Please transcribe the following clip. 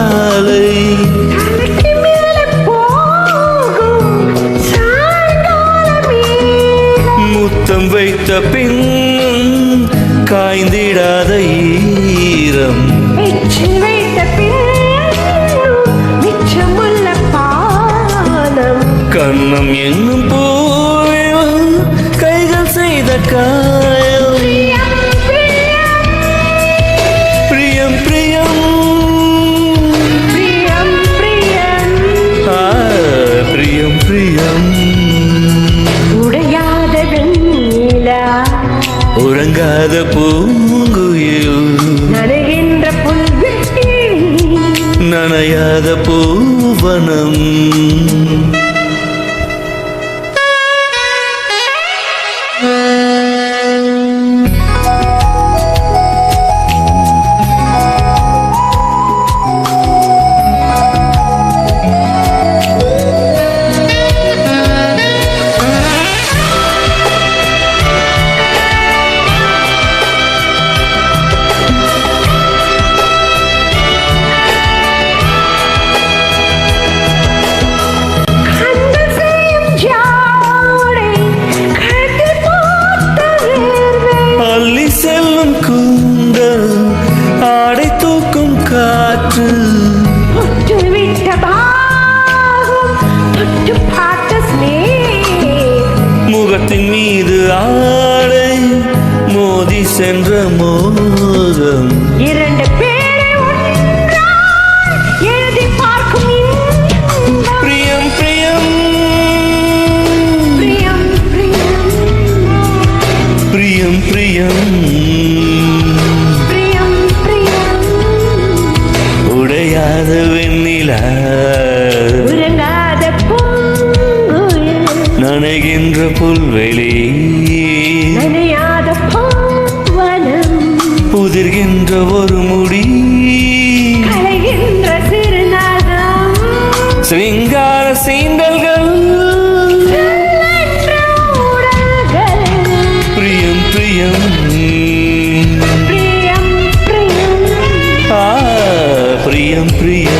மேலே. முத்தம் வைத்த பின் காய்ந்திடாத ஈரம். கண்ணம் என்னும் பூவில் கைகள் செய்த காயம் உறங்காத பூங்குயில் நனைகின்ற. நனையாத பூவனம் முகத்தின் மீது ஆடை மோதி சென்ற மோகம். இரண்டு பிரியம், பிரியம். உடையாத வெண்ணிலா நனைகின்ற புல்வெளி. உதிர்கின்ற ஒரு முடி. சிங்கார உடல்கள். பிரியம் பிரியம். பிரியம் பிரியம்.